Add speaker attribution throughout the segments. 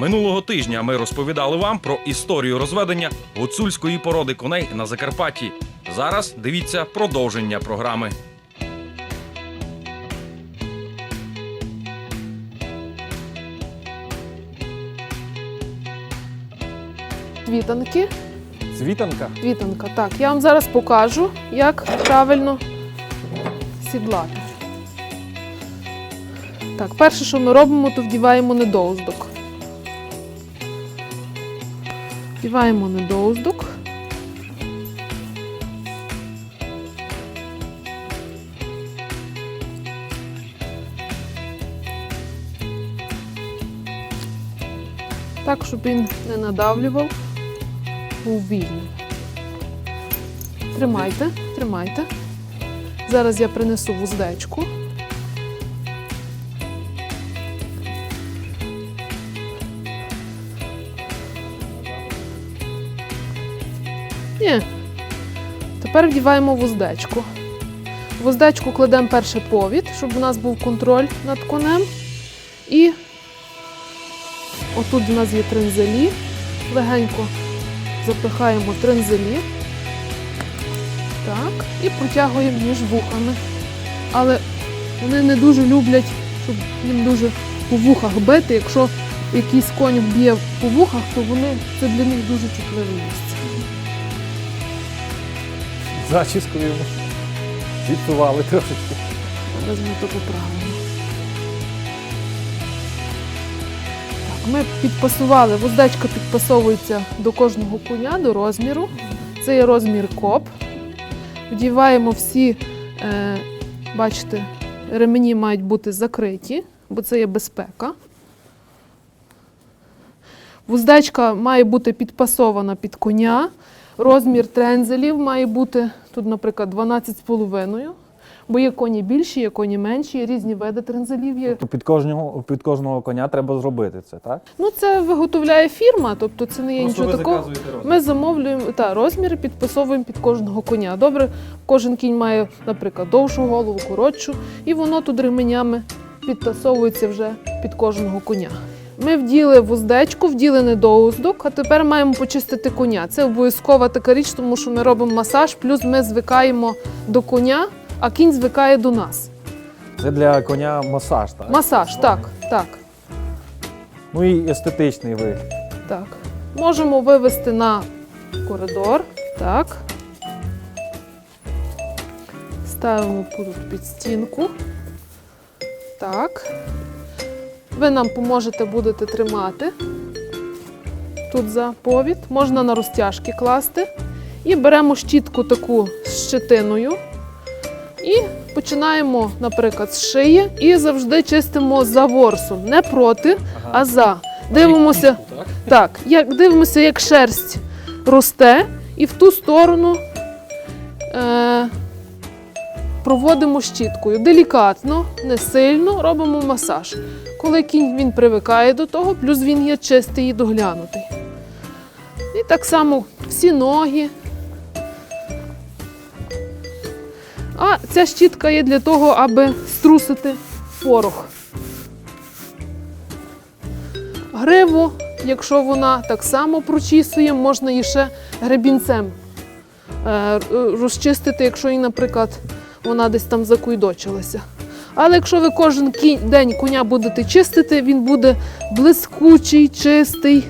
Speaker 1: Минулого тижня ми розповідали вам про історію розведення гуцульської породи коней на Закарпатті. Зараз дивіться продовження програми.
Speaker 2: Світанки.
Speaker 3: Світанка.
Speaker 2: Світанка. Так, я вам зараз покажу, як правильно сідлати. Так, перше, що ми робимо, то вдіваємо недоуздок. Вдіваємо недоуздок. Так, щоб він не надавлював, був вільний. Тримайте, тримайте. Зараз я принесу вуздечку. Ні. Тепер вдіваємо вуздечку. В Вуздечку кладемо перше повід, щоб у нас був контроль над конем. І отут у нас є трензелі. Легенько запихаємо трензелі. Так, і протягуємо між вухами. Але вони не дуже люблять, щоб їм дуже по вухах бити. Якщо якийсь конь б'є по вухах, то вони це для них дуже чутливе місце.
Speaker 3: Зачіскою йому зіпсували трошечки.
Speaker 2: Ми то поправимо. Так, ми підпасували, вуздечка підпасовується до кожного коня, до розміру. Це є розмір коп. Вдіваємо всі, е, бачите, ремені мають бути закриті, бо це є безпека. Вуздечка має бути підпасована під коня. Розмір трензелів має бути тут, наприклад, 12,5. Бо є коні більші, є коні менші, є різні види трензелів. Є.
Speaker 3: То під кожного, під кожного коня треба зробити це, так?
Speaker 2: Ну, це виготовляє фірма, тобто це не є нічого такого. Ми замовлюємо та, розміри, підпасовуємо під кожного коня. Добре, кожен кінь має, наприклад, довшу голову, коротшу, і воно тут ременями підтасовується вже під кожного коня. Ми вділи вуздечку, вділи недоуздок, а тепер маємо почистити коня. Це обов'язкова така річ, тому що ми робимо масаж, плюс ми звикаємо до коня, а кінь звикає до нас.
Speaker 3: Це для коня масаж, так?
Speaker 2: Масаж, так, так.
Speaker 3: Ну і естетичний вигляд.
Speaker 2: Так. Можемо вивести на коридор. Так. Ставимо тут під стінку. Так. Ви нам поможете будете тримати тут за повід. Можна на розтяжки класти. І беремо щітку таку з щетиною. І починаємо, наприклад, з шиї і завжди чистимо за ворсом. Не проти, а за. Дивимося, так, як дивимося, як шерсть росте, і в ту сторону е, проводимо щіткою. Делікатно, не сильно робимо масаж. Коли кінь він привикає до того, плюс він є чистий і доглянутий. І так само всі ноги. А ця щітка є для того, аби струсити порох. Гриву, якщо вона так само прочісує, можна її ще гребінцем е, розчистити, якщо їй, наприклад, вона десь там закуйдочилася. Але якщо ви кожен день коня будете чистити, він буде блискучий, чистий.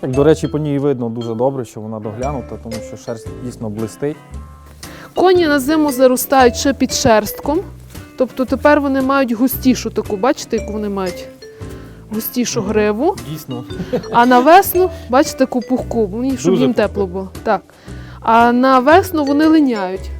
Speaker 3: Так, до речі, по ній видно дуже добре, що вона доглянута, тому що шерсть дійсно блистить.
Speaker 2: Коні на зиму заростають ще під шерстком. Тобто тепер вони мають густішу таку, бачите, яку вони мають густішу гриву.
Speaker 3: Дійсно.
Speaker 2: А на весну, бачите, таку пухку, щоб
Speaker 3: Дуже
Speaker 2: їм тепло було. Так. А на весну вони линяють.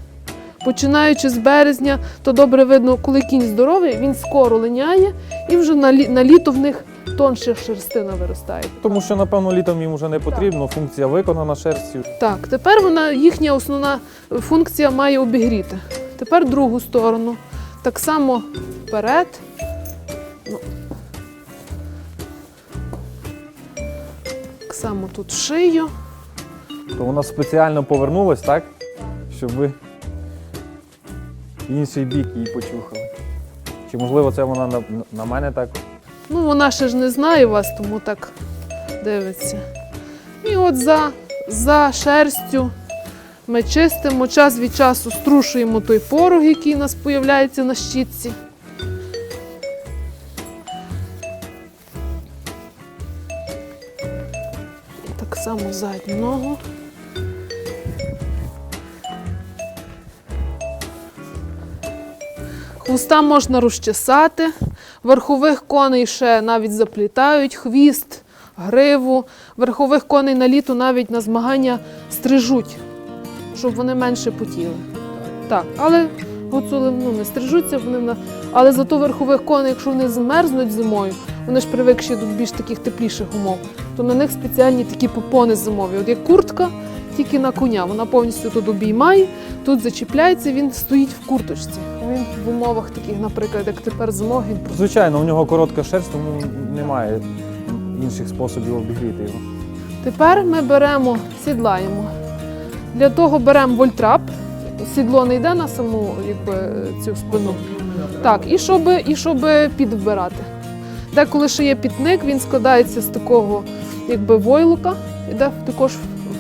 Speaker 2: Починаючи з березня, то добре видно, коли кінь здоровий, він скоро линяє, і вже на, лі- на літо в них тонше шерстина виростає.
Speaker 3: Тому що, напевно, літом їм вже не потрібно, функція виконана шерстю.
Speaker 2: Так, тепер вона їхня основна функція має обігріти. Тепер другу сторону. Так само вперед. Ну. Так само тут шию.
Speaker 3: То вона спеціально повернулась, так? Щоб ви інший бік її почухали. Чи можливо це вона на, на мене так
Speaker 2: Ну, вона ще ж не знає вас, тому так дивиться. І от за, за шерстю ми чистимо, час від часу струшуємо той порог, який у нас появляється на щітці. Так само задню ногу. Хвоста можна розчесати. Верхових коней ще навіть заплітають, хвіст, гриву. Верхових коней на літо навіть на змагання стрижуть, щоб вони менше потіли. Так, але гуцули ну, не стрижуться, вони на... але зато верхових коней, якщо вони змерзнуть зимою, вони ж привикші до більш таких тепліших умов, то на них спеціальні такі попони зимові. От як куртка, тільки на коня. Вона повністю тут обіймає, тут зачіпляється, він стоїть в курточці. Він в умовах таких, наприклад, як тепер він
Speaker 3: Звичайно, у нього коротка шерсть, тому немає інших способів обігріти його.
Speaker 2: Тепер ми беремо, сідлаємо. Для того беремо вольтрап. Сідло не йде на саму якби, цю спину. Так, і щоб, і щоб підбирати. Деколи ще є пітник, він складається з такого якби, войлука, і де також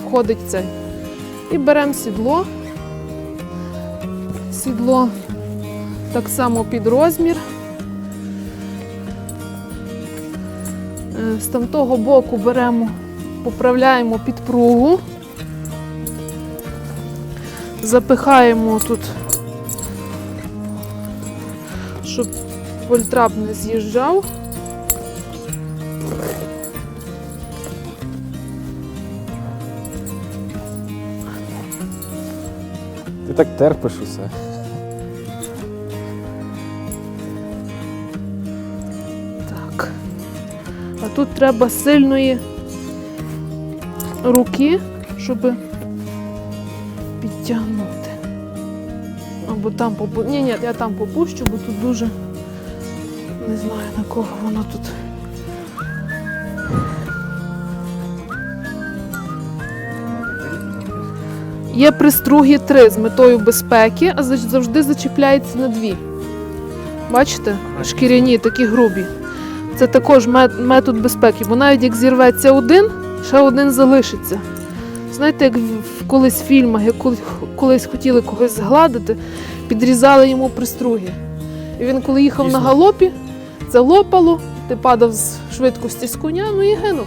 Speaker 2: входить цей. І беремо сідло. Сідло так само під розмір. Е, З тамтого боку беремо поправляємо підпругу, запихаємо тут, щоб вольтрап не з'їжджав.
Speaker 3: Ти так терпиш усе.
Speaker 2: Тут треба сильної руки, щоб підтягнути. Або там попу... Ні, ні, я там попущу, бо тут дуже не знаю на кого воно тут. Є приструги три з метою безпеки, а завжди зачіпляється на дві. Бачите? Шкіряні, такі грубі. Це також метод безпеки, бо навіть як зірветься один, ще один залишиться. Знаєте, як в в фільмах, як колись хотіли когось згладити, підрізали йому приструги. І він, коли їхав
Speaker 3: Дійсно.
Speaker 2: на галопі, це лопало, ти падав з швидкості з коня, ну і гинув.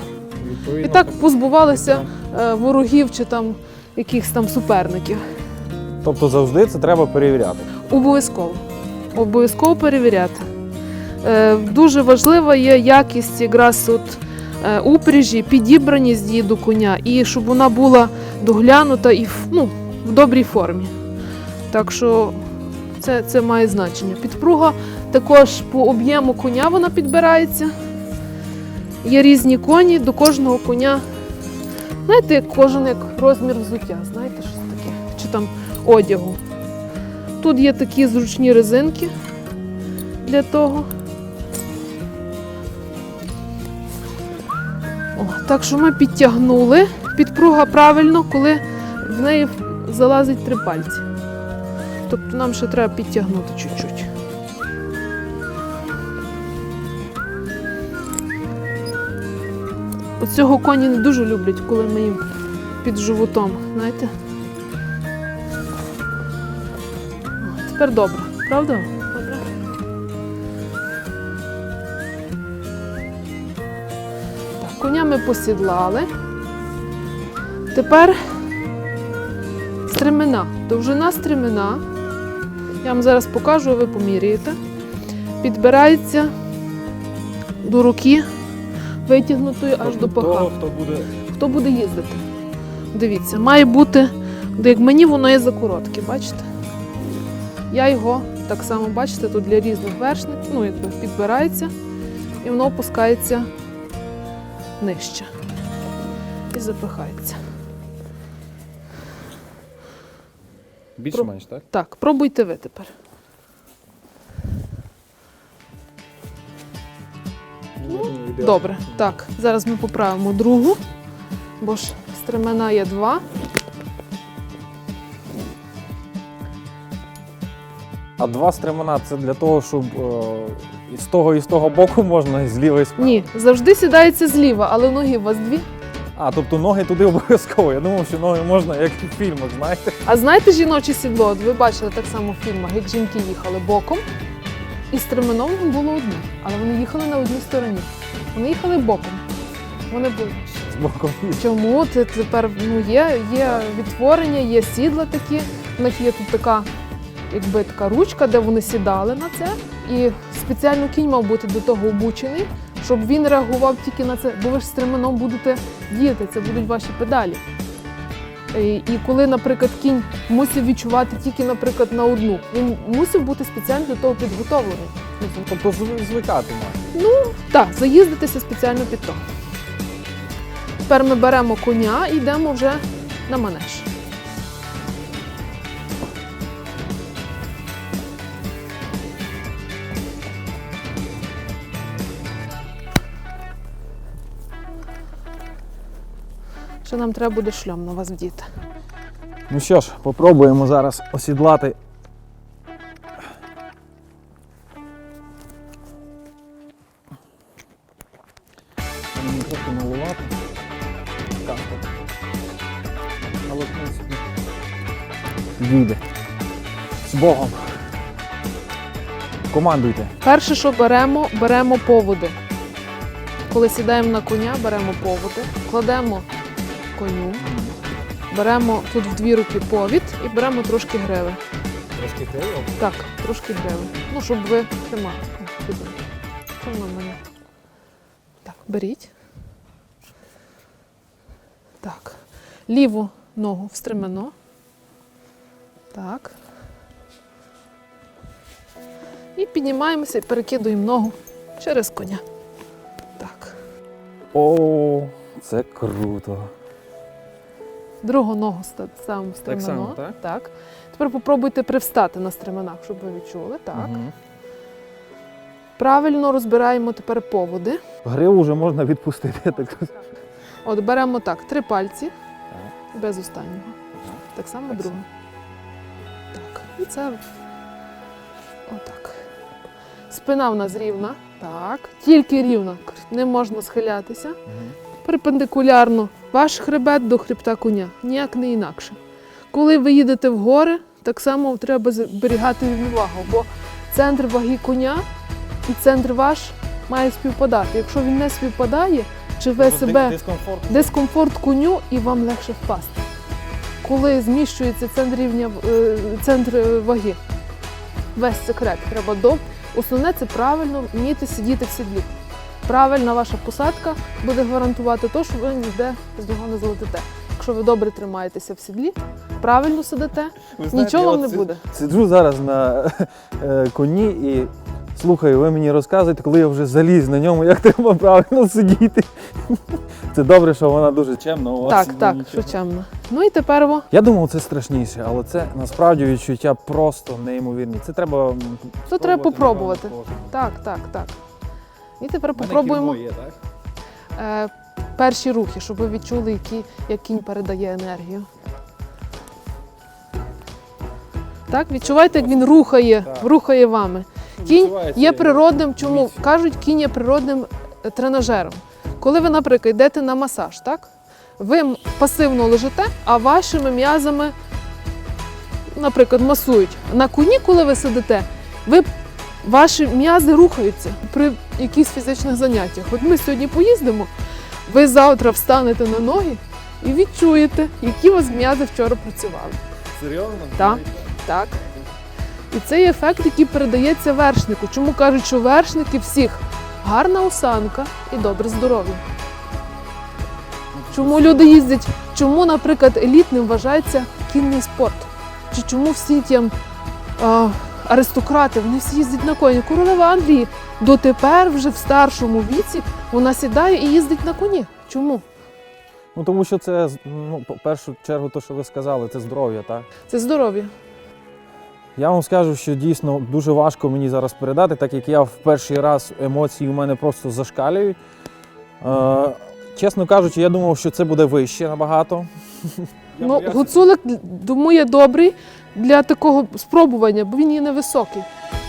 Speaker 2: І так позбувалися е, ворогів чи там якихось там суперників.
Speaker 3: Тобто завжди це треба перевіряти.
Speaker 2: Обов'язково. Обов'язково перевіряти. Е, дуже важлива є якість якраз от, е, упряжі, підібраність її до коня, і щоб вона була доглянута і ну, в добрій формі. Так що це, це має значення. Підпруга також по об'єму коня вона підбирається. Є різні коні, до кожного коня. Знаєте, кожен як розмір взуття, знаєте, щось таке, чи там одягу. Тут є такі зручні резинки для того. Так що ми підтягнули. Підпруга правильно, коли в неї залазить три пальці. Тобто нам ще треба підтягнути чуть-чуть. Оцього коні не дуже люблять, коли ми їм під животом, знаєте? Тепер добре, правда? Ми посідлали. Тепер стремена. Довжина стремена. Я вам зараз покажу, а ви поміряєте. Підбирається до руки, витягнутої аж до паха
Speaker 3: хто буде
Speaker 2: хто буде їздити. Дивіться, має бути, як мені воно є закоротке, бачите? Я його так само, бачите, тут для різних вершників, ну, підбирається, і воно опускається нижче. І запихається.
Speaker 3: більш-менш, так?
Speaker 2: Так, пробуйте ви тепер. Добре, так, зараз ми поправимо другу, бо ж стремена є два.
Speaker 3: А два стремена це для того, щоб е, і з того і з того боку можна, і зліва і справа.
Speaker 2: Ні, завжди сідається зліва, але ноги у вас дві.
Speaker 3: А, тобто ноги туди обов'язково. Я думав, що ноги можна, як і в фільмах, знаєте.
Speaker 2: А знаєте жіноче сідло? От ви бачили так само в фільмах, як жінки їхали боком, і стременом було одне, але вони їхали на одній стороні. Вони їхали боком. Вони були.
Speaker 3: З боку.
Speaker 2: Чому це тепер ну, є, є відтворення, є сідла такі. У них є тут така, якби така ручка, де вони сідали на це. І спеціально кінь мав бути до того обучений, щоб він реагував тільки на це, бо ви ж стременом будете діяти, це будуть ваші педалі. І, коли, наприклад, кінь мусив відчувати тільки, наприклад, на одну, він мусив бути спеціально до того підготовлений.
Speaker 3: Тобто звикати має.
Speaker 2: Так, заїздитися спеціально під то. Тепер ми беремо коня і йдемо вже на манеж. Ще нам треба буде шльом на вас вдіти.
Speaker 3: Ну що ж, попробуємо зараз осідлати. Мені трохи. Так. Але в принципі. Їде. З Богом. Командуйте.
Speaker 2: Перше, що беремо, беремо поводи. Коли сідаємо на коня, беремо поводи, кладемо коню, беремо тут в дві руки повід і беремо трошки гриви.
Speaker 3: Трошки криво.
Speaker 2: Так, трошки гриви. Ну, щоб ви тримали. Що воно мене? Так, беріть. Так. Ліву ногу в стремено. Так. І піднімаємося і перекидуємо ногу через коня. Так.
Speaker 3: О, це круто.
Speaker 2: Другу ногу ставимо в стремено.
Speaker 3: само, так?
Speaker 2: так. Тепер попробуйте привстати на стременах, щоб ви відчули. Так.
Speaker 3: Мгм.
Speaker 2: Правильно розбираємо тепер поводи.
Speaker 3: Гриву вже можна відпустити. Так.
Speaker 2: От беремо так, три пальці без останнього. Так само
Speaker 3: Так
Speaker 2: друге. Так. І це отак. Спина в нас рівна. Так. Тільки рівна. Не можна схилятися.
Speaker 3: Мгм.
Speaker 2: Перпендикулярно ваш хребет до хребта коня. Ніяк не інакше. Коли ви їдете в гори, так само треба зберігати рівновагу, бо центр ваги коня і центр ваш має співпадати. Якщо він не співпадає, чи ви себе
Speaker 3: Дискомфорт.
Speaker 2: дискомфорт коню і вам легше впасти. Коли зміщується центр рівня е, центр ваги, весь секрет треба до. Основне це правильно вміти сидіти в сідлі. Правильна ваша посадка буде гарантувати те, що ви ніде з нього не злетите. Якщо ви добре тримаєтеся в сідлі, правильно сидите,
Speaker 3: Ви знаєте,
Speaker 2: нічого вам не буде.
Speaker 3: Сиджу зараз на е, коні і слухаю, ви мені розказуєте, коли я вже заліз на ньому, як треба правильно сидіти. Це добре, що вона дуже чемна у вас.
Speaker 2: Так, так,
Speaker 3: нічого.
Speaker 2: що чемно. Ну і тепер во-
Speaker 3: Я думав, це страшніше, але це насправді відчуття просто неймовірні. Це треба.
Speaker 2: Це треба
Speaker 3: спробувати,
Speaker 2: попробувати. так, так, так. І тепер попробуємо.
Speaker 3: є, так?
Speaker 2: е, перші рухи, щоб ви відчули, які, як кінь передає енергію. Так, відчувайте, як він рухає,
Speaker 3: Так.
Speaker 2: рухає вами. Кінь є природним, чому кажуть, кінь є природним е, тренажером. Коли ви, наприклад, йдете на масаж, так? Ви пасивно лежите, а вашими м'язами, наприклад, масують. На коні, коли ви сидите, ви ваші м'язи рухаються при якихось фізичних заняттях. От ми сьогодні поїздимо, ви завтра встанете на ноги і відчуєте, які у вас м'язи вчора працювали.
Speaker 3: Серйозно?
Speaker 2: Так. Так. І цей ефект, який передається вершнику. Чому кажуть, що вершники всіх гарна осанка і добре здоров'я. Чому люди їздять? Чому, наприклад, елітним вважається кінний спорт? Чи чому всі ті а, аристократи, вони всі їздять на коні? Королева Англії дотепер, вже в старшому віці, вона сідає і їздить на коні. Чому?
Speaker 3: Ну тому що це ну, по першу чергу, то, що ви сказали, це здоров'я, так?
Speaker 2: Це здоров'я.
Speaker 3: Я вам скажу, що дійсно дуже важко мені зараз передати, так як я в перший раз емоції у мене просто зашкалюють. Е, чесно кажучи, я думав, що це буде вище набагато.
Speaker 2: Ну, гуцулик думає добрий, для такого спробування, бо він є невисокий.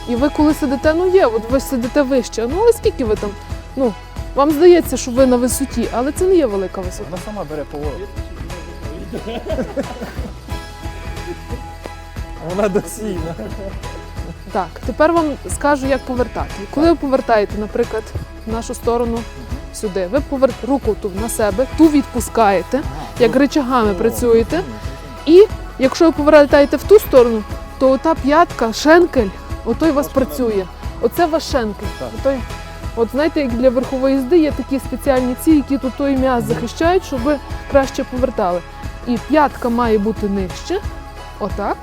Speaker 2: І ви коли сидите, ну є, от ви сидите вище. Ну але скільки ви там? Ну, вам здається, що ви на висоті, але це не є велика висота.
Speaker 3: Вона сама бере поворот. Вона досійна.
Speaker 2: Так, тепер вам скажу, як повертати. Коли ви повертаєте, наприклад, в нашу сторону сюди, ви повер... руку ту на себе, ту відпускаєте, як рычагами працюєте. І якщо ви повертаєте в ту сторону, то ота п'ятка, шенкель, отой у вас працює. Оце ваш шенкель. Отой, от знаєте, як для верхової їзди є такі спеціальні ці, які тут той м'яз захищають, щоб ви краще повертали. І п'ятка має бути нижче. Отак.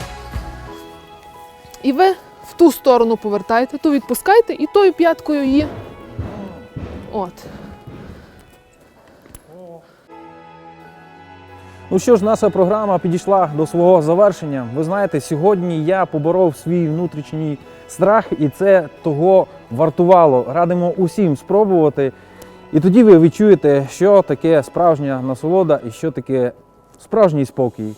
Speaker 2: І ви в ту сторону повертаєте, ту відпускаєте і тою п'яткою її. От.
Speaker 3: Ну що ж, наша програма підійшла до свого завершення. Ви знаєте, сьогодні я поборов свій внутрішній страх, і це того вартувало. Радимо усім спробувати. І тоді ви відчуєте, що таке справжня насолода і що таке справжній спокій.